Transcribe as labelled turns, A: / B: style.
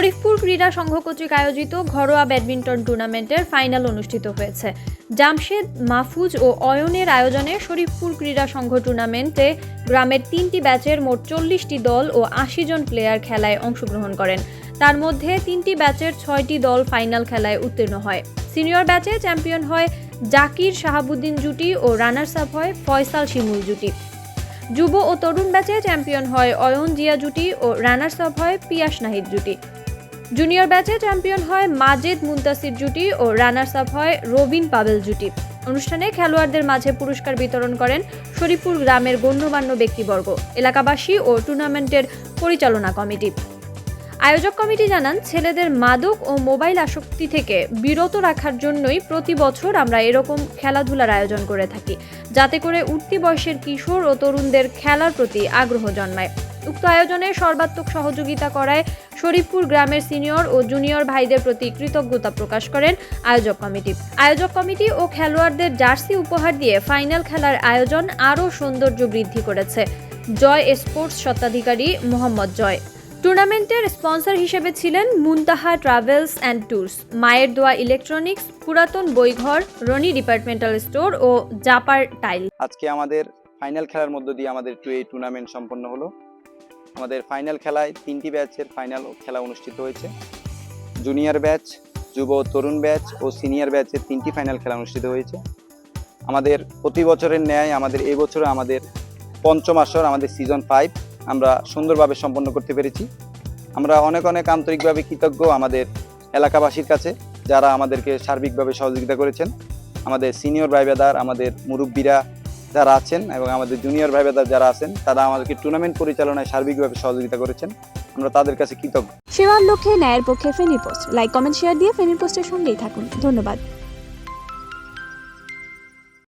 A: শরীফপুর ক্রীড়া সংঘ কর্তৃক আয়োজিত ঘরোয়া ব্যাডমিন্টন টুর্নামেন্টের ফাইনাল অনুষ্ঠিত হয়েছে। জামশেদ মাহফুজ ও অয়নের আয়োজনে শরীফপুর ক্রীড়া সংঘ টুর্নামেন্টে গ্রামের তিনটি ব্যাচের মোট চল্লিশটি দল ও আশি জন প্লেয়ার খেলায় অংশগ্রহণ করেন। তার মধ্যে তিনটি ব্যাচের ছয়টি দল ফাইনাল খেলায় উত্তীর্ণ হয়। সিনিয়র ব্যাচে চ্যাম্পিয়ন হয় জাকির শাহাবুদ্দিন জুটি ও রানার্স আপ হয় ফয়সাল শিমুল জুটি। যুব ও তরুণ ব্যাচে চ্যাম্পিয়ন হয় অয়ন জিয়া জুটি ও রানার্স আপ হয় পিয়াস নাহিদ জুটি। জুনিয়র ব্যাচে চ্যাম্পিয়ন হয় মাজেদ মুন্তাসির জুটি ও রানার্স আপ হয় রবিন পাবেল জুটি। অনুষ্ঠানে খেলোয়াড়দের মাঝে পুরস্কার বিতরণ করেন শরীফপুর গ্রামের গণ্যমান্য ব্যক্তিবর্গ, এলাকাবাসী ও টুর্নামেন্টের পরিচালনা কমিটি। আয়োজক কমিটি জানান, ছেলেদের মাদক ও মোবাইল আসক্তি থেকে বিরত রাখার জন্যই প্রতি বছর আমরা এরকম খেলাধুলার আয়োজন করে থাকি, যাতে করে উঠতি বয়সের কিশোর ও তরুণদের খেলার প্রতি আগ্রহ জন্মায়। উক্ত আয়োজনে সর্বাত্মক সহযোগিতা করায় শরীফপুর গ্রামের সিনিয়র ও জুনিয়র ভাইদের প্রতি কৃতজ্ঞতা প্রকাশ করেন আয়োজক কমিটি। আয়োজক কমিটি ও খেলোয়াড়দের জার্সি উপহার দিয়ে ফাইনাল খেলার আয়োজন আরও সৌন্দর্য বৃদ্ধি করেছে। জয় স্পোর্টস স্বত্বাধিকারী মোহাম্মদ জয়। টুর্নামেন্টের স্পন্সর হিসেবে ছিলেন মুনতাহা ট্রাভেলস অ্যান্ড ট্যুরস, মায়ের দোয়া ইলেকট্রনিক্স, পুরাতন বইঘর, রনি ডিপার্টমেন্টাল স্টোর ও জাপার টাইল।
B: আজকে আমাদের ফাইনাল খেলার মধ্য দিয়ে আমাদের টু এই টুর্নামেন্ট সম্পন্ন হলো। আমাদের ফাইনাল খেলায় তিনটি ব্যাচের ফাইনাল খেলা অনুষ্ঠিত হয়েছে। জুনিয়র ব্যাচ যুব তরুণ ব্যাচ ও সিনিয়র ব্যাচের তিনটি ফাইনাল খেলা অনুষ্ঠিত হয়েছে। আমাদের প্রতি বছরের ন্যায় আমাদের এই বছরে আমাদের পঞ্চম আসর, আমাদের সিজন ফাইভ আমরা সুন্দরভাবে সম্পন্ন করতে পেরেছি। আমরা অনেক অনেক আন্তরিকভাবে কৃতজ্ঞ আমাদের এলাকাবাসীর কাছে, যারা আমাদেরকে সার্বিকভাবে সহযোগিতা করেছেন। আমাদের সিনিয়র ভাইবেদার, আমাদের মুরব্বীরা যারা আছেন এবং আমাদের জুনিয়র ভাইবেদার যারা আছেন, তারা আমাদেরকে টুর্নামেন্ট পরিচালনায় সার্বিকভাবে সহযোগিতা করেছেন। আমরা তাদের কাছে কৃতজ্ঞ।
C: সেবার লক্ষ্যে ন্যায়ের পক্ষে Feni post like comment share দিয়ে ফেনী পোস্টের সঙ্গেই থাকুন। ধন্যবাদ।